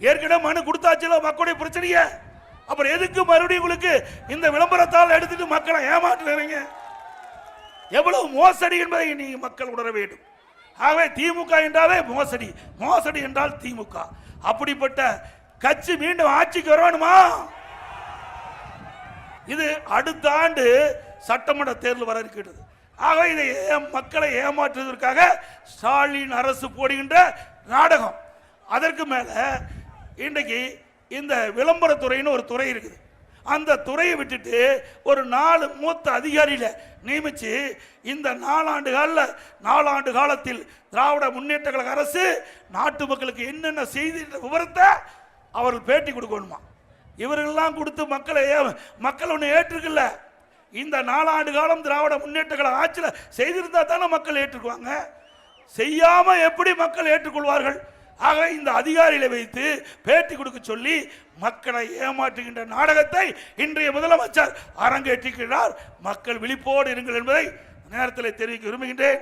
ஏற்கனவே மனு கொடுத்தாச்சுல மக்களுடைய பிரச்சனைய? அப்புறம் எதுக்கு மறுபடியும் உங்களுக்கு இந்த விளம்பரத்தால் எடுத்துட்டு மக்களை ஏமாற்றுறீங்க எவ்வளவு மோசடி என்பதை நீங்க மக்கள் உணர வேண்டும். ஆகவே திமுக என்றாலே மோசடி. மோசடி என்றால் திமுக. அப்படிப்பட்ட கட்சி மீண்டும் ஆட்சிக்கு வரணுமா? இது அடுத்த ஆண்டு சட்டமன்ற தேர்தல் வர இருக்கிறது ஆகவே இதை ஏ- மக்களை ஏமாற்றுவதற்காக ஸ்டாலின் அரசு போடுகின்ற நாடகம். அதற்கு மேலே இன்றைக்கு இந்த விளம்பரத்துறைன்னு ஒரு துறை இருக்குது. அந்த துறையை விட்டுட்டு ஒரு நாலு மூத்த அதிகாரியில் நியமித்து இந்த நாலாண்டு கால நாலாண்டு காலத்தில் திராவிட முன்னேற்ற கழக அரசு நாட்டு மக்களுக்கு என்னென்ன செய்தி விவரத்தை அவர்கள் பேட்டி கொடுக்கணுமா? இவர்கள்லாம் கொடுத்து மக்களை ஏ- மக்கள் ஒன்று ஏற்றுக்கல. இந்த நாலாண்டு காலம் திராவிட முன்னேற்ற கழக ஆட்சியில் செய்திருந்தா தானே மக்கள் ஏற்றுக்குவாங்க? செய்யாமல் எப்படி மக்கள் ஏற்றுக்கொள்வார்கள்? ஆகவே இந்த அதிகாரிகளை வைத்து பேட்டி கொடுக்க சொல்லி மக்களை ஏமாற்றுகின்ற நாடகத்தை இன்றைய முதலமைச்சர் அரங்கேற்றிருக்கிறார் மக்கள் விழிப்போடு இருங்கள் என்பதை நேரத்தில் தெரிவிக்க விரும்புகின்றேன்.